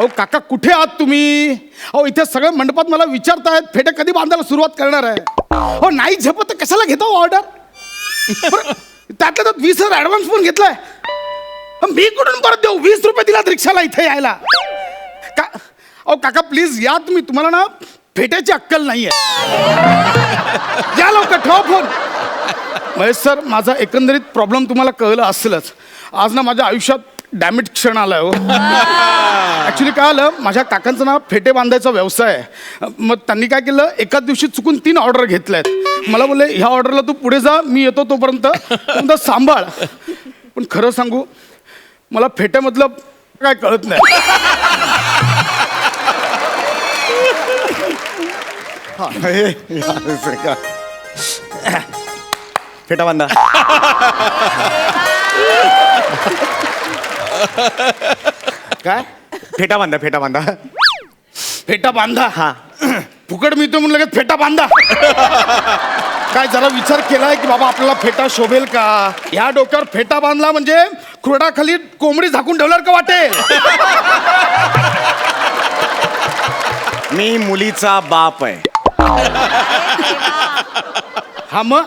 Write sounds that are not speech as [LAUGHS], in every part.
अहो काका कुठे आहात तुम्ही? अहो इथे सगळे मंडपात मला विचारतायत फेटे कधी बांधायला सुरुवात करणार आहे? हो नाही झेपत तर कशाला घेतो ऑर्डर त्यातल्या त्यात वीस हजार ऍडव्हान्स पण घेतलाय. मी कुठून परत देऊ? वीस रुपये दिलात रिक्षाला इथे यायला. का अहो काका प्लीज या तुम्ही. तुम्हाला ना फेट्याची अक्कल नाही आहे या लवकर ठेवा फोन महेश सर माझा एकंदरीत प्रॉब्लेम तुम्हाला कळलं असेलच. आज ना माझ्या आयुष्यात डॅमेज क्षण आलाय हो ॲक्च्युली काय आलं माझ्या काकांचं ना फेटे बांधायचा व्यवसाय आहे मग त्यांनी काय केलं एकाच दिवशी चुकून तीन ऑर्डर घेतल्यात मला बोलले ह्या ऑर्डरला तू पुढे जा मी येतो तोपर्यंत तुमचं सांभाळ पण खरं सांगू मला फेट्यामधलं काय कळत नाही फेटा बांधा काय? फेटा बांधा फेटा बांधा. फेटा बांधा? हा. फुकट मिळतो म्हणून लगेच फेटा बांधा. काय जरा विचार केलाय की बाबा आपल्याला फेटा शोभेल का? ह्या डोक्यावर फेटा बांधला म्हणजे खुरडाखाली कोंबडी झाकून ठेवल्यावर का वाटेल? मी मुलीचा बाप आहे. हा मग?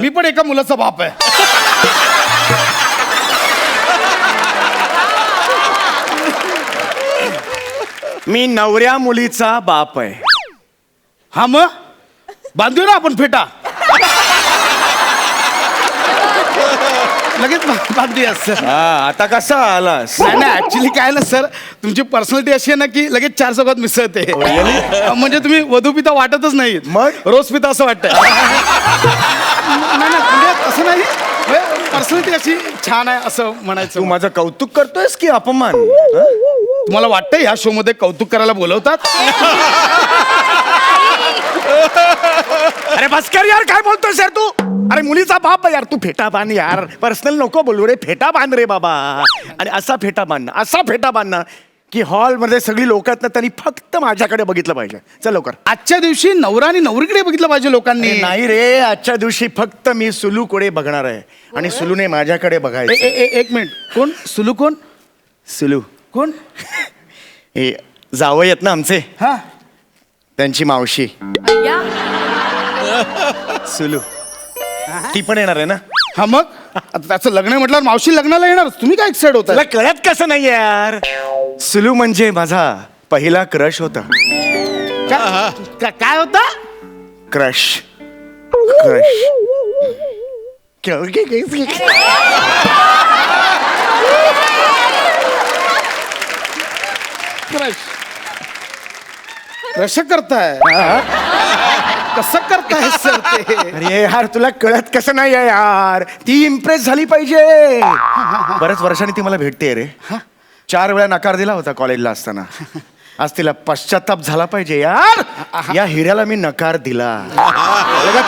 मी पण एका मुलाचा बाप आहे. मी नवऱ्या मुलीचा बाप आहे. हा मग? बांधूया ना आपण फेटा. लगेच बा- बांधूया सर. हा, आता कसा आलास? नाही नाही ऍक्च्युली काय ना सर तुमची पर्सनॅलिटी अशी आहे ना की लगेच चार चौकात मिसळते. म्हणजे तुम्ही वधू पिता वाटतच नाही मग? रोज पिता असं वाटतं नाही नाही, म्हणजे असं नाही. पर्सनॅलिटी अशी छान आहे असं तू म्हणायचं माझं कौतुक करतोयस की अपमान? हा? तुम्हाला वाटतं ह्या शो मध्ये कौतुक करायला बोलवतात? अरे बस कर यार काय बोलतोयस यार तू? अरे मुलीचा बाप आहे यार तू फेटा बांध यार. पर्सनल नको बोलू रे फेटा बांध रे बाबा. आणि असा फेटा बांध ना असा फेटा बांध ना की हॉलमध्ये सगळी लोक आहेत ना त्यांनी फक्त माझ्याकडे बघितलं पाहिजे. चल लवकर. आजच्या दिवशी नवरा आणि नवरीकडे बघितलं पाहिजे लोकांनी. नाही रे आजच्या दिवशी फक्त मी सुलूकडे बघणार आहे. आणि सुलूने माझ्याकडे बघायचं ए- ए- एक मिनिट. कोण? सुलू कोण? सुलू. कोण? हे जावई आहेत ना आमचे. हा. त्यांची मावशी. सुलू. ती पण येणार आहे ना? हा मग? आता त्याचं लग्न आहे म्हटल्यावर मावशी लग्नाला येणार तुम्ही काय एक्साइड होता तुला कळत कसं नाही यार? सुलू म्हणजे माझा पहिला क्रश होता. काय होता? क्रश [LAUGHS] [LAUGHS] क्रश [LAUGHS] क्रश कसं करताय? कसं करताय सर ते? अरे यार तुला कळत कसं नाही आहे यार? ती इम्प्रेस झाली पाहिजे. बऱ्याच वर्षांनी ती मला भेटते रे. चार वेळा नकार दिला होता कॉलेजला असताना. आज तिला पश्चाताप झाला पाहिजे यार. या हिऱ्याला मी नकार दिला.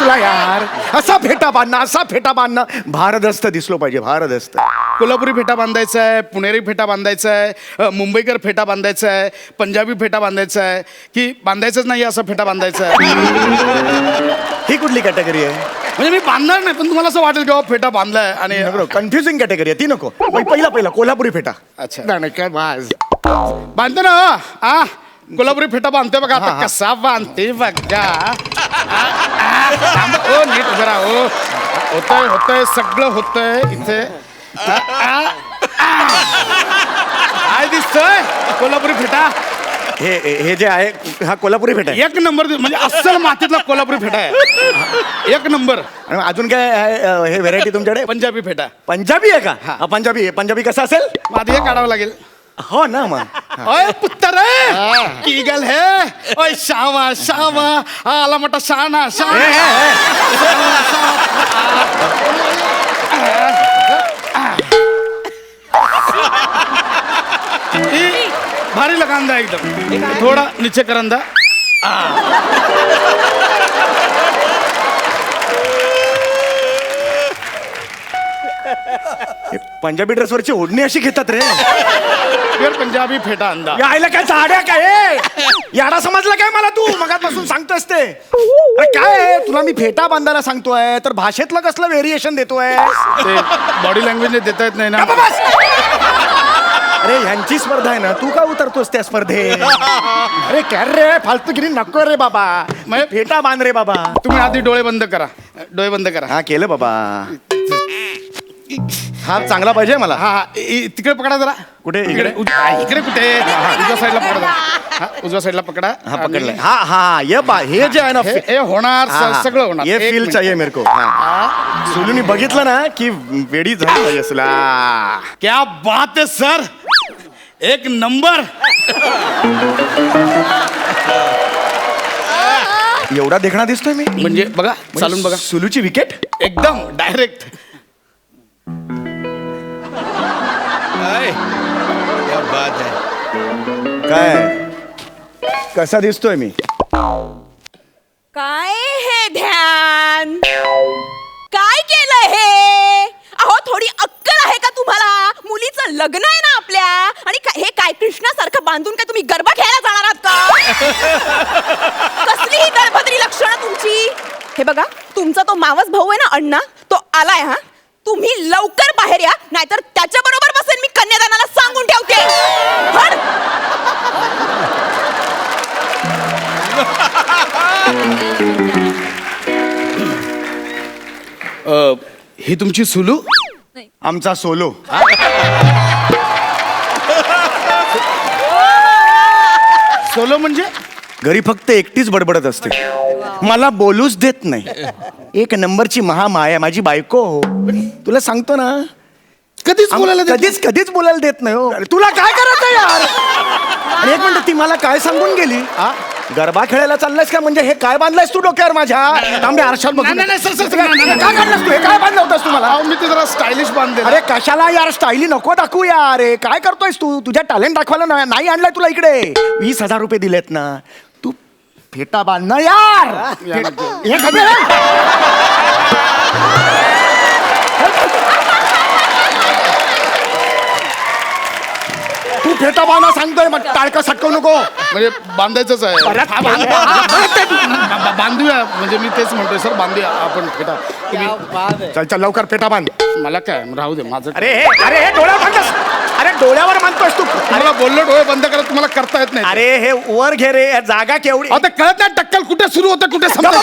तुला यार. असा फेटा बांधणं असा फेटा बांधणं. भारदस्त दिसलो पाहिजे भारदस्त. कोल्हापुरी फेटा बांधायचा आहे पुणेरी फेटा बांधायचा आहे अ, मुंबईकर फेटा बांधायचा आहे पंजाबी फेटा बांधायचा आहे की बांधायचंच नाही असा फेटा बांधायचा आहे ही कुठली कॅटेगरी आहे? म्हणजे मी बांधणार नाही पण तुम्हाला असं वाटेल की बाबा फेटा बांधलाय आणि कन्फ्युजिंग कॅटेगरी आहे ती नको. पहि- पहिला पहिला कोल्हापुरी फेटा. अच्छा. नाही, नाही काय बाज. बांधतो ना? आ कोल्हापुरी फेटा बांधतोय बघा हा, आता. हा. कसा बांधते बघा. ओ नीट जरा ओ. होतंय होतंय सगळं होतंय इथे. आ, आ, आ. काय दिसतोय? कोल्हापुरी फेटा? हे हे- हे जे आहे हा कोल्हापुरी फेटा आहे. एक नंबर दि- म्हणजे अस्सल मातीतला कोल्हापुरी फेटा आहे. एक नंबर. आणि अजून काय आहे, अ, हे व्हेरायटी तुमच्याकडे? पंजाबी फेटा. पंजाबी आहे का? हा, पंजाबी आहे. पंजाबी कसा असेल? माझी हे काढावं लागेल. हो ना मग. [LAUGHS] ओय पुत्तर की गल है? ओय शामा हा आला मोठा शाना शाना. ई, भारी लगांदा एकदम. थोडा नीचे करंदा. हे पंजाबी ड्रेसवरची ओढणी अशी घेतात रे. फिर पंजाबी फेटा अंदा यायला काय झाड्या काय? याडा समजला काय मला तू? मगातपासून सांगतोस ते. अरे काय आहे? तुला मी फेटा बांधायला सांगतोय तर भाषेतलं कसलं व्हेरिएशन देतोय ते बॉडी लँग्वेजने देता येत नाही ना. अरे ह्यांची स्पर्धा आहे ना तू का उतरतोस त्या स्पर्धेत? अरे काय रे फालतूगिरी नको रे बाबा. मग- फेटा बांध रे बाबा. तुम्ही आधी डोळे बंद करा. डोळे बंद करा. हा केलं बाबा. हा चांगला पाहिजे मला. हा हा. इ- तिकडे पकडा जरा. कुठे? इकडे. इकडे? उज- हा, इकडे कुठे? उजव्या साईडला पकडा. हा उजव्या साईडला पकडा. हा आणि- पकडलं हा हा. ये बा हे जे आहे ना हे हे होणार हा, स- हा. सगळं होणार. ये एक फील मिनिट. चाहिए मेरे को. हा. सुलूनी बघितलं ना की वेडी झाली पाहिजे सुला क्या बात है सर. एक नंबर. एवढा देखणा दिसतोय मी. म्हणजे बघा चालून बघा. सुलूची विकेट एकदम डायरेक्ट क्या बात है। काय? कसा दिसतोय मी? काय हे ध्यान? काय केलं हे? अहो थोडी अक्कल आहे का तुम्हाला? मुलीचं लग्न आहे ना आपल्या? आणि का- हे काय कृष्णासारखं बांधून काय तुम्ही गरबा खेळायला जाणार आहात का? कसली ही दळभद्री लक्षणं तुमची. हे बघा तुमचा तो मावस भाऊ आहे ना अण्णा? तो आलाय हा? तुम्ही लवकर बाहेर या नाहीतर त्याच्या बरोबर बसेल मी कन्यादानाला सांगून ठेवते. हट! अ, ही तुमची सुलू? आमचा सोलो. [LAUGHS] सोलो म्हणजे? घरी फक्त एकटीच बडबडत असते. मला बोलूच देत नाही. एक नंबरची महामाया माझी बायको. तुला सांगतो ना. कधीच बोलायला देत कधीच कधीच बोलायला देत नाही हो. अरे तुला काय करायचं यार? आणि एक मिनिट ती मला काय सांगून गेली? हा? गरबा खेळायला चाललायस का? म्हणजे हे काय बांधलायस तू डोक्यावर माझ्या? थांबे आरशात बघून नाही, नाही, सर, सर, सर, नाही, नाही, काय काढलास तू? हे काय बांधलं होतंस तू मला? अहो, मी ते जरा स्टायलिश बांधले अरे कशाला यार स्टाईली नको दाखवू यार. हे काय करतोयस तू? तुझ्या टॅलेंट दाखवायला ना- नाही आणलाय तुला इकडे. वीस हजार रुपये दिलेत ना. फेटा बांध ना यार फेटा- हे आहे. तू फेटा बांधा सांगतोय मग टाळका सटकवू नको. म्हणजे बांधायचंच आहे. परत हा, बांध- बा- बा- बांधूया. म्हणजे मी तेच म्हणतोय सर बांधूया आपण फेटा. तुम्ही चल चल लवकर फेटा बांध. मला काय राहू दे माझं अरे हे अरे हे डोळ्यावर अरे डोळ्यावर बांधतोस तू. तुम्हाला बोललो डोळे बंद करा तुम्हाला करता येत नाही. अरे हे वर घे रे जागा केवढी. अहो, ते कळत नाही टक्कल कुठे सुरू होतं कुठे संपतं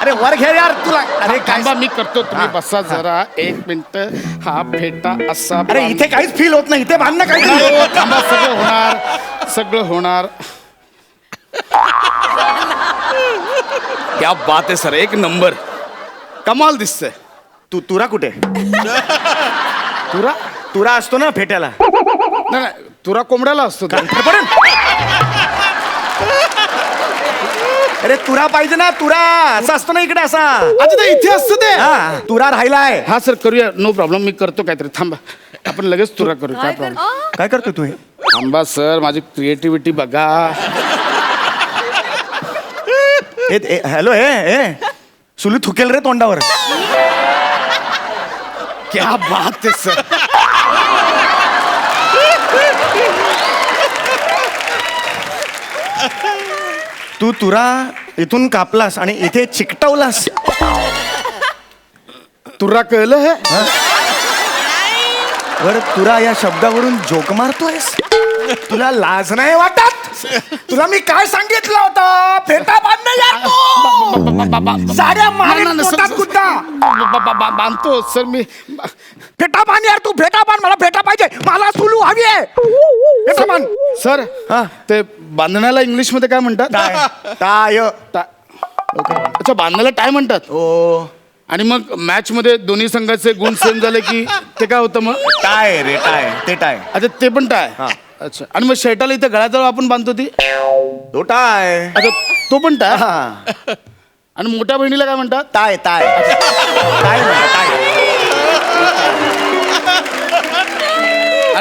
अरे वर घे यार तुला. अरे काय थांबा मी करतो तुम्ही बसा जरा. एक मिनिट. हा फेटा असा अरे इथे काहीच फील होत नाही इथे बांधणं नाही, काही हो, थांबा सगळं होणार सगळं होणार. क्या बात आहे सर एक नंबर. कमाल दिसतंय. तू तुरा कुठे? तुरा? तुरा असतो ना फेट्याला. नाही नाही तुरा कोंबड्याला असतो तो. अरे तुरा पाहिजे ना तुरा. असा असतो ना इकडे असा. अच्छा ते इथे असतं ते? हा तुरा राहिलाय. हा सर करूया. नो प्रॉब्लेम मी करतो काहीतरी. थांबा. आपण लगेच तुरा करू काय प्रॉब्लेम काय करतो तू हे? थांबा सर माझी क्रिएटिव्हिटी बघा. हे- हे हॅलो हे हे. सुलू थुकेल रे तोंडावर. क्या बात आहे सर. तू तुरा इथून कापलास आणि इथे चिकटवलास. तुरा कळलं हे? वर तुरा या शब्दावरून जोक मारतोयस? तुला लाज नाही वाटत? तुला मी काय सांगितलं होतं? फेटा बांध यार तू. साड्या मारेन नाही, नाही, सर, पोटात सर, कुठं? बा- बा- बा- बा- बांधतो सर मी फेटा बांध यार तू फेटा बांध मला फेटा पाहिजे. मला सुलू हवी आहे. फेटा सर हा. ते बांधण्याला इंग्लिशमध्ये काय? म्हणतात टाय अच्छा बांधण्याला टाय म्हणतात? ओ आणि मग मॅच मध्ये दोन्ही संघाचे गुण सेम झाले की ते काय होतं मग? टाय रे टाय. ते टाय. अच्छा ते पण टाय. हा. अच्छा. आणि मग शर्टाला इथे गळ्याजवळ आपण बांधतो ती? तो टाय. अच्छा तो पण टाय? हा. आणि मोठ्या बहिणीला काय म्हणतात? टाय टाय. टाय म्हणा, टाय.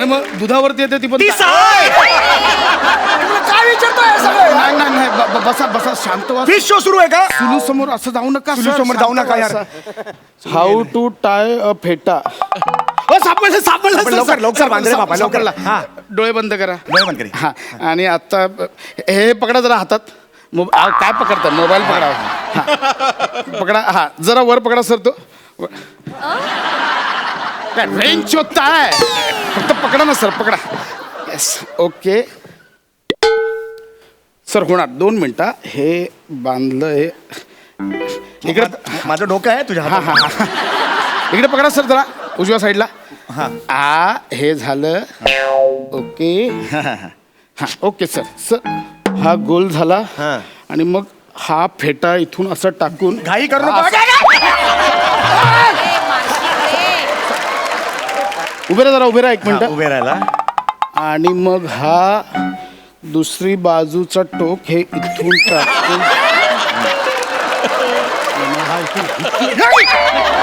आणि मग दुधावरती येते ती पण ती. साय! काय विचारतोय हे सगळं? नाही नाही नाही ब- ब- बसा बसा शांत व्हा फिश शो सुरू आहे का? सुलू समोर असं जाऊ नका सुलू समोर जाऊ नका यार. हाऊ टू टाय अ फेटा ओ सापडलं सापडलं सापडलं, लवकर, लवकर बाबा, लवकर. सापडला. हा. डोळे बंद करा. डोळे बंद करी. हा. आणि आता ब- हे पकडा जरा हातात. मोब- काय पकडता? मोबाईल पकडा. हा. पकडा हा. जरा वर पकडा सर तो. रेंज होता फक्त पकडा ना सर पकडा. येस ओके सर होणार. दोन मिनटं. हे बांधलं हे इकडे माझं डोकं आहे तुझ्या हा हा इकडे पकडा सर जरा. उजव्या साईडला. हा. आ हे झालं. ओके हा ओके सर सर हा गोल झाला. हा. आणि मग हा फेटा इथून असं टाकून घाई करू नको. उभे राहा जरा उभे राहा एक मिनिट. उभे राहायला. आणि मग हा दुसरी बाजूचा टोक हे इथून टाकून. आणि हा इथून-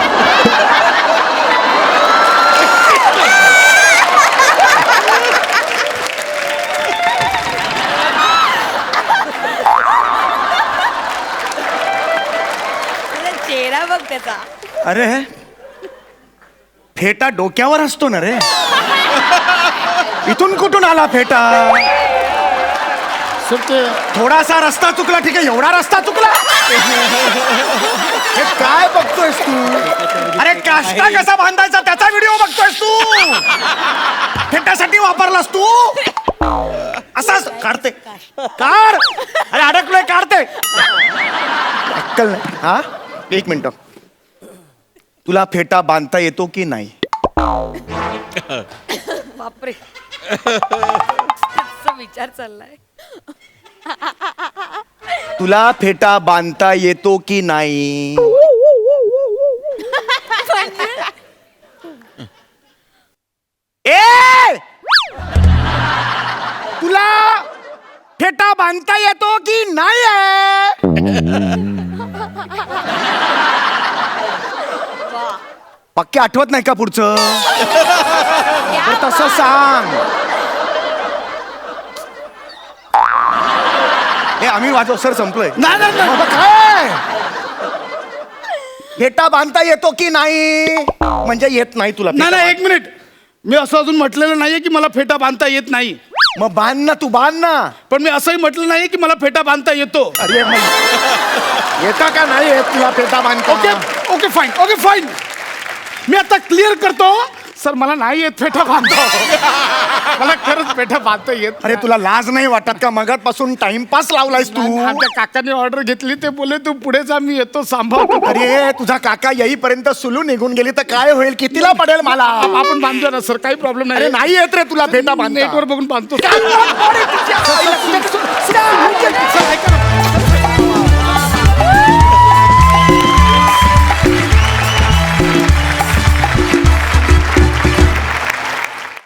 चेहरा बघ त्याचा. अरे फेटा डोक्यावर असतो ना रे? इथून कुठून आला फेटा? सर ते थोडासा रस्ता चुकला ठीक आहे एवढा रस्ता चुकला. हे काय बघतोयस तू? अरे काष्टा कसा बांधायचा त्याचा व्हिडिओ बघतोयस तू? फेटासाठी वापरलास तू? असाच काढते काढ अरे अडकलोय काढते अक्कल नाही. हा? एक मिनिट. तुला फेटा बांधता येतो की नाही? बापरे. विचार चाललाय. तुला फेटा बांधता येतो की नाही? ए! तुला फेटा बांधता येतो की नाही पक्के आठवत नाही का पुढचं? तर तसं सांग. हे आम्ही वाजव सर संपलोय. नाही नाही नाही. बाबा, काय? फेटा बांधता येतो की नाही? म्हणजे येत नाही तुला नाही फेटा नाही एक मिनिट. मी असं अजून म्हटलेलं नाहीये की मला फेटा बांधता येत नाही. मग बांध ना तू बांध ना. पण मी असंही म्हटलं नाही की मला फेटा बांधता येतो. अरे मग येता का नाही? येत तुला फेटा बांधता. Okay okay fine okay fine मी आता क्लिअर करतो. सर मला नाही येत फेटा बांधतो. मला खरंच फेटा बांधता येत अरे तुला लाज नाही वाटत का? मगापासून टाइमपास लावलायस तू. आमच्या काकाने ऑर्डर घेतली ते बोले तू पुढे जा मी येतो सांभाळतो अरे तुझा काका येईपर्यंत सुलू निघून गेली तर काय होईल? कितीला पडेल मला? आपण बांधतो ना सर काही प्रॉब्लेम अरे नाही नाही येत रे तुला फेटा बांधता. नेटवर बघून बांधतो. बांध- सर ऐका ना.